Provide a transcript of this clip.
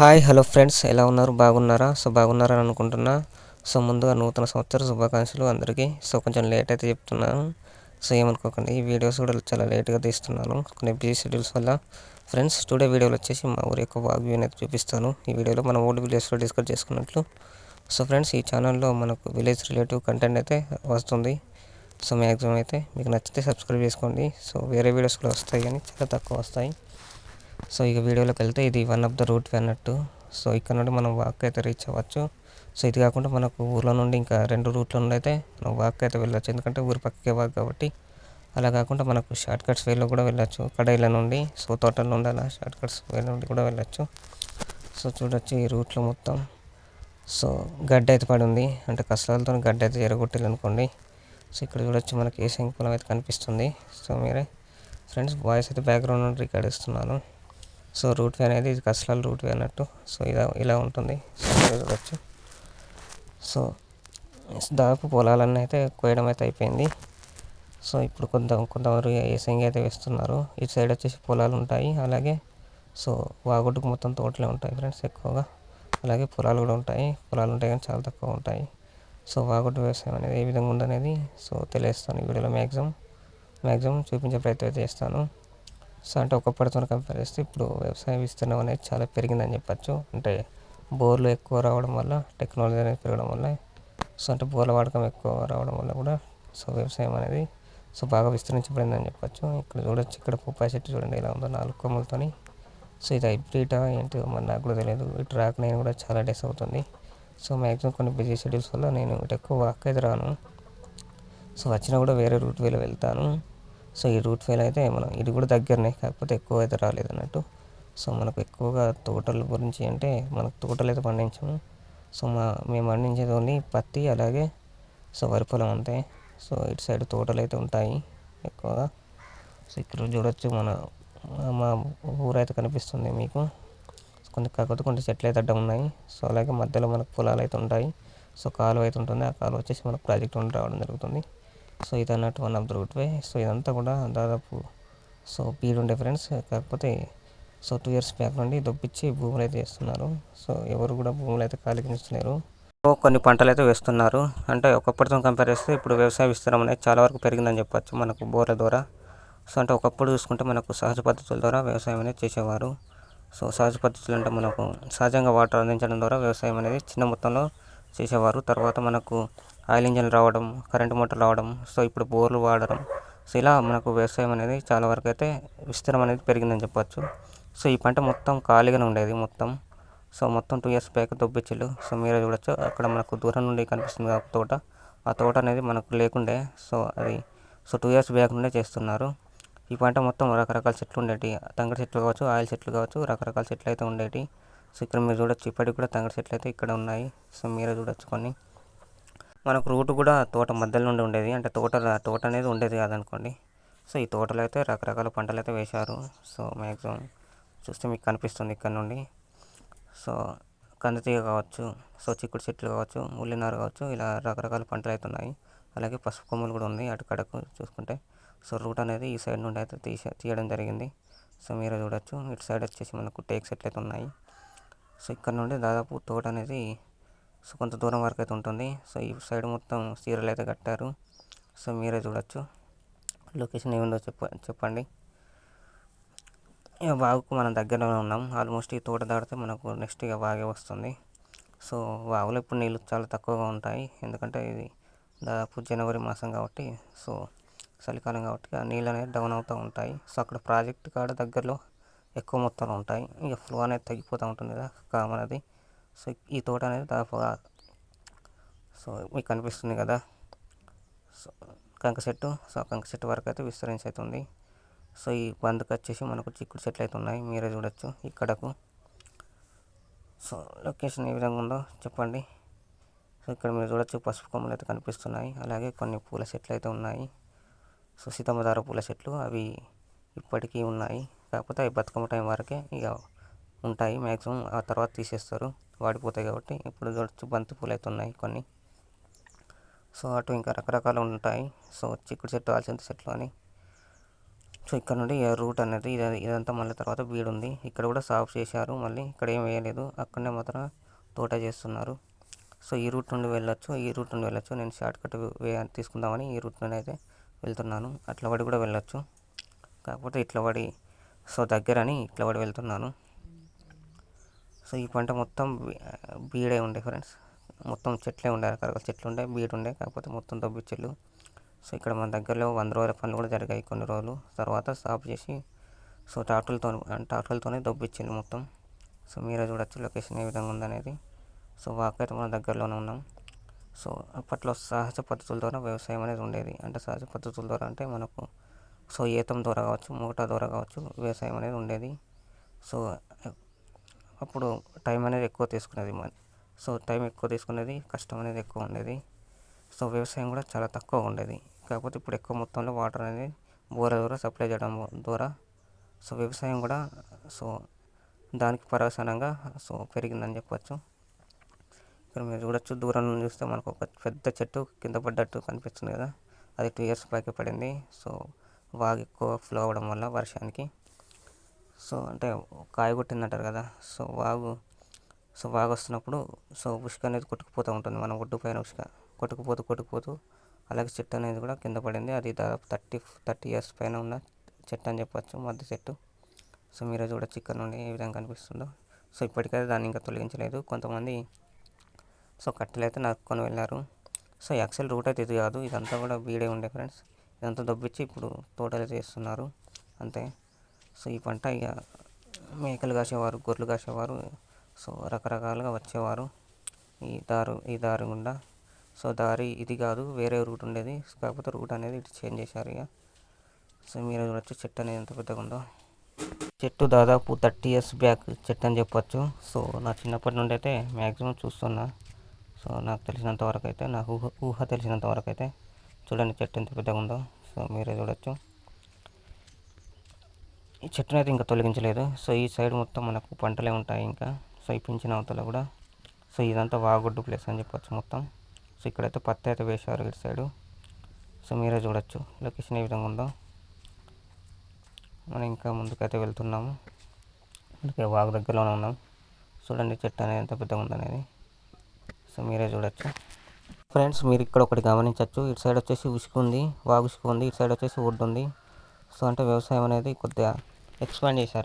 Hi hello friends. ఎలా ఉన్నారు? బాగున్నారా? సో బాగున్నారని అనుకుంటున్నా. సో ముందుగా నూతన సంవత్సర శుభాకాంక్షలు అందరికీ. సో కొంచెం లేట్ అయితే చెప్తున్నాను. సో ఏమనుకోకండి ఈ వీడియోస్ కూడా చాలా లేట్గా తీస్తున్నాను. కొన్ని బిజీ షెడ్యూల్స్ వల్ల ఫ్రెండ్స్ టుడే వీడియోలు వచ్చేసి మా ఊరి యొక్క వాగ్ వ్యూ చూపిస్తాను. ఈ వీడియోలో మనం ఓల్డ్ విలేజ్లో డిస్కస్ చేసుకున్నట్లు. సో ఫ్రెండ్స్ ఈ ఛానల్లో మనకు విలేజ్ రిలేటివ్ కంటెంట్ అయితే వస్తుంది. సో మ్యాక్సిమం అయితే మీకు నచ్చితే సబ్స్క్రైబ్ చేసుకోండి. సో వేరే వీడియోస్ కూడా వస్తాయి కానీ చాలా తక్కువ వస్తాయి. సో ఇక వీడియోలోకి వెళ్తే ఇది one of the route way అన్నట్టు. సో ఇక్కడ నుండి మనం వాక్ అయితే రీచ్ అవ్వచ్చు. సో ఇది కాకుండా మనకు ఊర్లో నుండి ఇంకా రెండు రూట్ల నుండి అయితే మనం వాక్ అయితే వెళ్ళొచ్చు. ఎందుకంటే ఊరి పక్కకే వాక్ కాబట్టి. అలా కాకుండా మనకు షార్ట్ కట్స్ వేలో కూడా వెళ్ళొచ్చు. కడైల నుండి సో తోటల నుండి అలా షార్ట్ కట్స్ వే నుండి కూడా వెళ్ళొచ్చు. సో చూడొచ్చు ఈ రూట్లో మొత్తం. సో గడ్డ అయితే పడి ఉంది అంటే కష్టాలతో గడ్డ అయితే ఎరగొట్టాలి అనుకోండి. సో ఇక్కడ చూడొచ్చు మనకి ఏ పొలం అయితే కనిపిస్తుంది. సో మీరే ఫ్రెండ్స్ వాయిస్ అయితే బ్యాక్గ్రౌండ్ నుండి రికార్డ్ ఇస్తున్నాను సో రూట్ వే అనేది ఇది కసలాల రూట్ వే అన్నట్టు. సో ఇలా ఇలా ఉంటుంది. సో సో దాదాపు పొలాలన్నీ అయితే కోయడం అయితే అయిపోయింది. సో ఇప్పుడు కొంత కొంతవరకు ఏసంగి అయితే వేస్తున్నారు ఇటు సైడ్ వచ్చేసి పొలాలు ఉంటాయి. అలాగే సో వాగుడ్డుకు మొత్తం తోటలే ఉంటాయి ఫ్రెండ్స్ ఎక్కువగా. అలాగే పొలాలు కూడా ఉంటాయి. పొలాలు ఉంటాయి కానీ చాలా తక్కువ ఉంటాయి. సో వాగుడ్డు వ్యవసాయం అనేది ఏ విధంగా ఉందనేది సో తెలియస్తాను ఈ వీడియోలో మ్యాక్సిమం. మ్యాక్సిమం చూపించే ప్రయత్నం అయితే చేస్తాను. సో అంటే ఒకప్పటితో కంపేర్ చేస్తే ఇప్పుడు వ్యవసాయ విస్తీర్ణం అనేది చాలా పెరిగిందని చెప్పచ్చు. అంటే బోర్లు ఎక్కువ రావడం వల్ల టెక్నాలజీ అనేది పెరగడం వల్ల సో అంటే బోర్ల వాడకం ఎక్కువ రావడం వల్ల కూడా సో వ్యవసాయం అనేది సో బాగా విస్తరించబడిందని చెప్పచ్చు. ఇక్కడ చూడొచ్చు ఇక్కడ పుప్పాయి చెట్టు చూడండి ఎలా ఉందో నాలుగు కొమ్మలతోని. సో ఇది హైబ్రిడా ఏంటో మరి నాకు కూడా తెలియదు. ఇటు రాక నేను కూడా చాలా డేస్ అవుతుంది. సో మ్యాక్సిమం కొన్ని బిజీ షెడ్యూల్స్ వల్ల నేను ఇటు ఎక్కువ వాక్ అయితే రాను. సో వచ్చినా కూడా వేరే రూట్ వేలో వెళ్తాను. సో ఈ రూట్ ఫెయిల్ అయితే మనం ఇది కూడా దగ్గరనే కాకపోతే ఎక్కువ అయితే రాలేదు అన్నట్టు. సో మనకు ఎక్కువగా తోటల గురించి అంటే మనకు తోటలు అయితే పండించము. సో మా మేము పండించేది ఓన్లీ పత్తి అలాగే సో వరి పొలం అంతే. సో ఇటు సైడ్ తోటలు అయితే ఉంటాయి ఎక్కువగా. సో ఇక్కడ చూడొచ్చు మన మా ఊరు అయితే కనిపిస్తుంది మీకు. కొన్ని కాకపోతే కొన్ని చెట్లు అయితే అడ్డం ఉన్నాయి. సో అలాగే మధ్యలో మనకు పొలాలు అయితే ఉంటాయి. సో కాలువ అయితే ఉంటుంది. ఆ కాలువ వచ్చేసి మనకు ప్రాజెక్ట్ ఉండి రావడం జరుగుతుంది. సో ఇది అన్నట్టు one of the route way so ఇదంతా కూడా దాదాపు సో పీడ్ ఉండే ఫ్రెండ్స్ కాకపోతే సో టూ ఇయర్స్ బ్యాక్ నుండి దొప్పించి భూములు అయితే వేస్తున్నారు. సో ఎవరు కూడా భూములు అయితే ఖాళీ సో కొన్ని పంటలు అయితే వేస్తున్నారు. అంటే ఒకప్పటితో కంపేర్ చేస్తే ఇప్పుడు వ్యవసాయ విస్తీర్ణం అనేది చాలా వరకు పెరిగిందని చెప్పొచ్చు మనకు బోర్ల ద్వారా. సో అంటే ఒకప్పుడు చూసుకుంటే మనకు సహజ పద్ధతుల ద్వారా వ్యవసాయం అనేది చేసేవారు. సో సహజ పద్ధతులు అంటే మనకు సహజంగా వాటర్ అందించడం ద్వారా వ్యవసాయం అనేది చిన్న మొత్తంలో చేసేవారు. తర్వాత మనకు ఆయిల్ ఇంజన్లు రావడం కరెంటు మోటార్లు రావడం సో ఇప్పుడు బోర్లు వాడడం. సో ఇలా మనకు వ్యవసాయం అనేది చాలా వరకు అయితే విస్తీర్ణం అనేది పెరిగిందని చెప్పొచ్చు. సో ఈ పంట మొత్తం ఖాళీగానే ఉండేది మొత్తం. సో మొత్తం టూ ఇయర్స్ బ్యాక్ దొబ్బిచ్చిళ్ళు. సో మీరే చూడొచ్చు అక్కడ మనకు దూరం నుండి కనిపిస్తుంది ఆ తోట. ఆ తోట అనేది మనకు లేకుండే సో అది సో టూ ఇయర్స్ బ్యాక్ నుండే చేస్తున్నారు. ఈ పంట మొత్తం రకరకాల చెట్లు ఉండేటి తంగడి చెట్లు కావచ్చు ఆయిల్ చెట్లు కావచ్చు రకరకాల చెట్లు అయితే ఉండేవి సో ఇక్కడ మీరు చూడొచ్చు ఇప్పటికి కూడా తంగడి చెట్లు అయితే ఇక్కడ ఉన్నాయి. సో మీరే చూడొచ్చు కొన్ని. మనకు రూట్ కూడా తోట మధ్యలో నుండి ఉండేది. అంటే తోట తోట అనేది ఉండేది కాదనుకోండి. సో ఈ తోటలో అయితే రకరకాల పంటలు అయితే వేశారు. సో మ్యాక్సిమం చూస్తే మీకు కనిపిస్తుంది ఇక్కడ నుండి. సో కందితీగ కావచ్చు సో చిక్కుడు చెట్లు కావచ్చు ఉల్లినారు కావచ్చు ఇలా రకరకాల పంటలు అయితే ఉన్నాయి అలాగే పసుపు కొమ్ములు కూడా ఉంది అటు కడకు చూసుకుంటే. సో రూట్ అనేది ఈ సైడ్ నుండి అయితే తీసే తీయడం జరిగింది. సో మీరే చూడొచ్చు. ఇటు సైడ్ వచ్చేసి మనకు టేక్ సెట్లు అయితే ఉన్నాయి. సో ఇక్కడ నుండి దాదాపు తోట అనేది సో కొంత దూరం వరకు అయితే ఉంటుంది. సో ఈ సైడ్ మొత్తం సీరలు అయితే కట్టారు. సో మీరే చూడొచ్చు. లొకేషన్ ఏముందో చెప్ప చెప్పండి. ఇక వాగుకు మనం దగ్గరలో ఉన్నాం. ఆల్మోస్ట్ ఈ తోట దాటితే మనకు నెక్స్ట్ ఇక వాగే వస్తుంది. సో వాగులో ఇప్పుడు నీళ్ళు చాలా తక్కువగా ఉంటాయి. ఎందుకంటే ఇది దాదాపు జనవరి మాసం కాబట్టి సో చలికాలం కాబట్టి ఆ నీళ్ళు అనేది డౌన్ అవుతూ ఉంటాయి. సో అక్కడ ప్రాజెక్ట్ కాడ దగ్గరలో ఎక్కువ మొత్తంలో ఉంటాయి. ఇక ఫ్లో అనేది తగ్గిపోతూ ఉంటుంది కదా కామన్ అది. సో ఈ తోట అనేది దాదాపుగా సో మీకు కనిపిస్తుంది కదా. సో కంక చెట్టు సో కంక చెట్టు వరకు అయితే విస్తరించి అవుతుంది సో ఈ బందుకు వచ్చేసి మనకు చిక్కుడు చెట్లు అయితే ఉన్నాయి. మీరే చూడొచ్చు ఇక్కడకు సో లొకేషన్ ఏ విధంగా ఉందో చెప్పండి. సో ఇక్కడ మీరు చూడొచ్చు పసుపు కొమ్మలు అయితే కనిపిస్తున్నాయి. అలాగే కొన్ని పూల చెట్లు అయితే ఉన్నాయి. సో సీతమ్మధార పూల చెట్లు అవి ఇప్పటికీ ఉన్నాయి. కాకపోతే అవి బతుకమ్మ టైం వరకే ఇక ఉంటాయి. మ్యాక్సిమం ఆ తర్వాత తీసేస్తారు. వాడిపోతాయి కాబట్టి ఇప్పుడు చూడొచ్చు. బంతి పూలు అయితే ఉన్నాయి కొన్ని. సో అటు ఇంకా రకరకాలు ఉంటాయి. సో చిక్కుడు చెట్టు ఆల్చింత చెట్లు అని. సో ఇక్కడ నుండి రూట్ అనేది ఇది ఇదంతా మళ్ళీ తర్వాత బీడు ఉంది ఇక్కడ కూడా సాఫ్ చేశారు. మళ్ళీ ఇక్కడ ఏం వేయలేదు. అక్కడనే మాత్రం తోట చేస్తున్నారు. సో ఈ రూట్ నుండి వెళ్ళొచ్చు. ఈ రూట్ నుండి వెళ్ళొచ్చు. నేను షార్ట్ కట్ వే తీసుకుందామని ఈ రూట్ నుండి అయితే వెళ్తున్నాను. అట్లా పడి కూడా వెళ్ళొచ్చు. కాకపోతే ఇట్లా పడి సో దగ్గరని ఇట్లా పడి వెళ్తున్నాను. సో ఈ పంట మొత్తం బీడే ఉండే ఫ్రెండ్స్. మొత్తం చెట్లే ఉండే రకరకాల చెట్లు ఉండే బీడు ఉండే కాకపోతే మొత్తం దొబ్బిచ్చెళ్ళు సో ఇక్కడ మన దగ్గరలో వంద రోజుల పనులు కూడా జరిగాయి కొన్ని రోజులు. తర్వాత స్టాప్ చేసి సో ట్రాక్టర్లతో ట్రాక్టర్లతోనే దొబ్బిచ్చింది మొత్తం. సో మీరే చూడొచ్చు లొకేషన్ ఏ విధంగా ఉందనేది. సో వాకైతే మన దగ్గరలోనే ఉన్నాం. సో అప్పట్లో సహజ పద్ధతుల ద్వారా వ్యవసాయం అనేది ఉండేది. అంటే సహజ పద్ధతుల ద్వారా అంటే మనకు సో ఈతం ద్వారా కావచ్చు మూట ద్వారా కావచ్చు వ్యవసాయం అనేది ఉండేది. సో అప్పుడు టైం అనేది ఎక్కువ తీసుకునేది మన సో టైం ఎక్కువ తీసుకునేది కష్టం అనేది ఎక్కువ ఉండేది. సో వ్యవసాయం కూడా చాలా తక్కువ ఉండేది. కాకపోతే ఇప్పుడు ఎక్కువ మొత్తంలో వాటర్ అనేది బోర ద్వారా సప్లై చేయడం ద్వారా సో వ్యవసాయం కూడా సో దానికి పర్యవసానంగా సో పెరిగిందని చెప్పచ్చు. ఇక్కడ మీరు చూడొచ్చు దూరం నుంచి చూస్తే మనకు ఒక పెద్ద చెట్టు కింద పడ్డట్టు కనిపిస్తుంది కదా. అది టూ ఇయర్స్ పైకి పడింది. సో వాగు ఎక్కువ ఫ్లో అవ్వడం వల్ల వర్షానికి. సో అంటే కాయ కొట్టిందంటారు కదా సో వాగు సో వాగు వస్తున్నప్పుడు సో ఉష్క అనేది కొట్టుకుపోతూ ఉంటుంది. మన ఒడ్డు పైన ఉష్క కొట్టుకుపోతూ కొట్టుకుపోతూ అలాగే చెట్టు అనేది కూడా కింద పడింది. అది దాదాపు థర్టీ థర్టీ ఇయర్స్ పైన ఉన్న చెట్టు అని చెప్పొచ్చు మధ్య చెట్టు. సో మీరు కూడా ఇక్కడ నుండి ఏ విధంగా కనిపిస్తుందో. సో ఇప్పటికైతే దాన్ని ఇంకా తొలగించలేదు. కొంతమంది సో కట్టెలు అయితే నరుక్కొని వెళ్ళారు. సో యాక్చువల్ రూట్ అయితే ఇది కాదు. ఇదంతా కూడా వీడే ఉండే ఫ్రెండ్స్. ఇదంతా దొబ్బిచ్చి ఇప్పుడు తోటలు చేస్తున్నారు. అంతే. సో ఈ పంట ఇక మేకలు కాసేవారు గొర్రెలు కాసేవారు సో రకరకాలుగా వచ్చేవారు. ఈ దారు ఈ దారి గుండా. సో దారి ఇది కాదు వేరే రూట్ ఉండేది. కాకపోతే రూట్ అనేది ఇటు చేంజ్ చేశారు ఇక సో మీరు చూడొచ్చు చెట్టు అనేది ఎంత పెద్దగా ఉందో. చెట్టు దాదాపు థర్టీ ఇయర్స్ బ్యాక్ చెట్టు అని చెప్పొచ్చు. సో నా చిన్నప్పటి నుండి అయితే మ్యాక్సిమం చూస్తున్నా. సో నాకు తెలిసినంత వరకు అయితే నాకు ఊహ ఊహ తెలిసినంత వరకు అయితే చూడండి చెట్టు ఎంత పెద్దగా ఉందో. సో మీరే చూడొచ్చు. ఈ చెట్టును అయితే ఇంకా తొలగించలేదు. సో ఈ సైడ్ మొత్తం మనకు పంటలే ఉంటాయి ఇంకా. సో ఈ పింఛన్ అవతల కూడా. సో ఇదంతా వాగుడ్డు ప్లేస్ అని చెప్పొచ్చు మొత్తం. సో ఇక్కడైతే పత్తి అయితే వేశారు ఇటు సైడు. సో మీరే చూడొచ్చు. లొకేషన్ ఏ విధంగా ఉందో. మనం ఇంకా ముందుకైతే వెళ్తున్నాము. అందుకే వాగు దగ్గరలోనే ఉన్నాం. చూడండి చెట్టు అనేది ఎంత పెద్దగా ఉందనేది. సో మీరే చూడొచ్చు. ఫ్రెండ్స్ మీరు ఇక్కడ ఒకటి గమనించవచ్చు ఇటు సైడ్ వచ్చేసి ఉసుకు ఉంది. వాగు ఉసుకు ఉంది. ఇటు సైడ్ వచ్చేసి ఒడ్డు ఉంది. సో అంటే వ్యవసాయం అనేది కొద్దిగా ఎక్స్పాండ్ చేశారు.